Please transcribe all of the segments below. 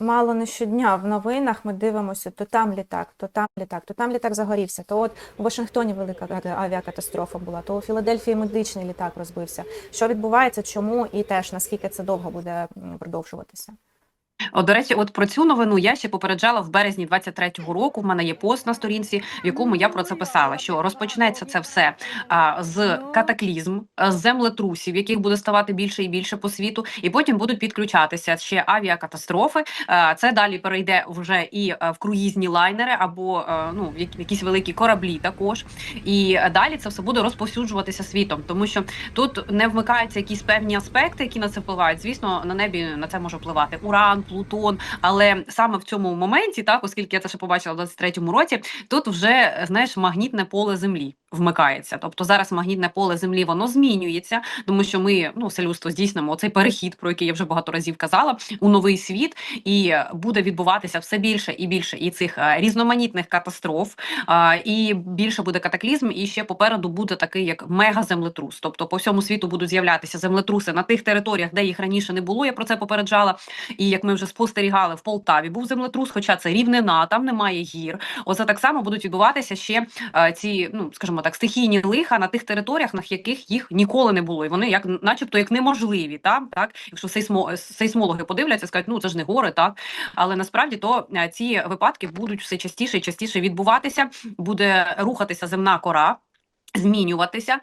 Мало не щодня в новинах ми дивимося, то там літак, то там літак, то там літак загорівся. То от у Вашингтоні велика авіакатастрофа була, то у Філадельфії медичний літак розбився. Що відбувається, чому і теж наскільки це довго буде продовжуватися? О, до речі, от про цю новину я ще попереджала в березні 23-го року. В мене є пост на сторінці, в якому я про це писала. Що розпочнеться це все а, з катаклізм, з землетрусів, яких буде ставати більше і більше по світу, і потім будуть підключатися ще авіакатастрофи. А, це далі перейде вже і в круїзні лайнери або ну якісь великі кораблі також. І далі це все буде розповсюджуватися світом, тому що тут не вмикаються якісь певні аспекти, які на це впливають. Звісно, на небі на це може впливати уран, Плутон. Але саме в цьому моменті, так оскільки я це ще побачила в 23-му році, тут вже знаєш магнітне поле землі вмикається. Тобто зараз магнітне поле землі воно змінюється, тому що ми ну все людство здійснимо цей перехід, про який я вже багато разів казала, у новий світ, і буде відбуватися все більше і більше і цих е, різноманітних катастроф, і більше буде катаклізм, і ще попереду буде такий як мегаземлетрус. Тобто по всьому світу будуть з'являтися землетруси на тих територіях, де їх раніше не було. Я про це попереджала. І як ми вже спостерігали в Полтаві, був землетрус, хоча це рівнина, там немає гір. Оце так само будуть відбуватися ще е, ці, ну скажімо так, стихійні лиха на тих територіях, на яких їх ніколи не було, і вони як, начебто, як неможливі, там так, якщо сейсмо сейсмологи подивляться, скажуть, ну це ж не гори, так? Але насправді то е, ці випадки будуть все частіше і частіше відбуватися, буде рухатися земна кора. Змінюватися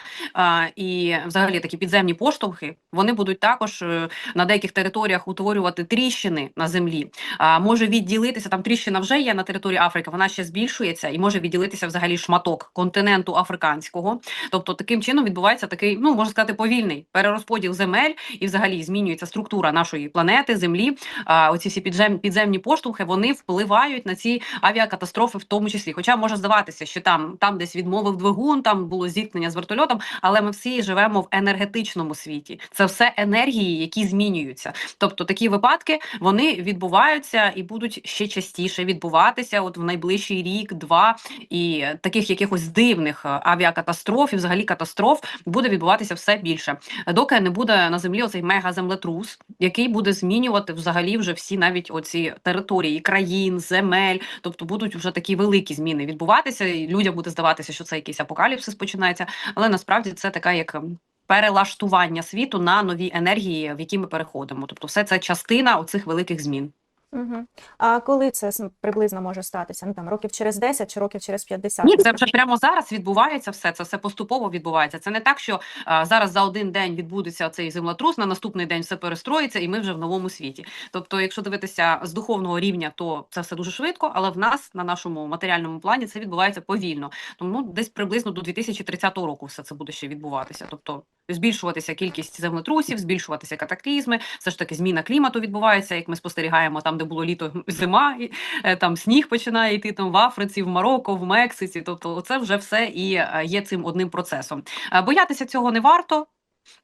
і взагалі такі підземні поштовхи вони будуть також е, на деяких територіях утворювати тріщини на землі. А може відділитися там тріщина вже є на території Африки. Вона ще збільшується і може відділитися взагалі шматок континенту африканського. Тобто таким чином відбувається такий, ну можна сказати, повільний перерозподіл земель, і взагалі змінюється структура нашої планети, землі. А оці всі підзем, підземні поштовхи вони впливають на ці авіакатастрофи, в тому числі. Хоча може здаватися, що там, там десь відмовив двигун, там було зіткнення з вертольотом, але ми всі живемо в енергетичному світі. Це все енергії, які змінюються. Тобто такі випадки вони відбуваються і будуть ще частіше відбуватися. От в найближчий рік, два і таких якихось дивних е, авіакатастроф, і взагалі катастроф буде відбуватися все більше. Доки не буде на землі оцей мегаземлетрус, який буде змінювати взагалі вже всі навіть оці території країн, земель. Тобто будуть вже такі великі зміни відбуватися. І людям буде здаватися, що це якийсь апокаліпсис починається, але насправді це така як. ем, Перелаштування світу на нові енергії, в які ми переходимо, тобто, все це частина оцих великих змін. Угу. А коли це приблизно може статися? Ну там років через 10 чи років через 50? Ні, це вже прямо зараз відбувається все. Це все поступово відбувається. Це не так, що а, зараз за один день відбудеться цей землетрус, на наступний день все перестроїться, і ми вже в новому світі. Тобто, якщо дивитися з духовного рівня, то це все дуже швидко, але в нас на нашому матеріальному плані це відбувається повільно. Тому десь приблизно до 2030 року все це буде ще відбуватися. Тобто збільшуватися кількість землетрусів, збільшуватися катаклізми, все ж таки зміна клімату відбувається, як ми спостерігаємо там, де було літо, зима, і, е, там сніг починає йти там в Африці, в Марокко, в Мексиці. Тобто, це вже все і е, є цим одним процесом. Е, Боятися цього не варто.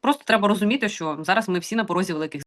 Просто треба розуміти, що зараз ми всі на порозі великих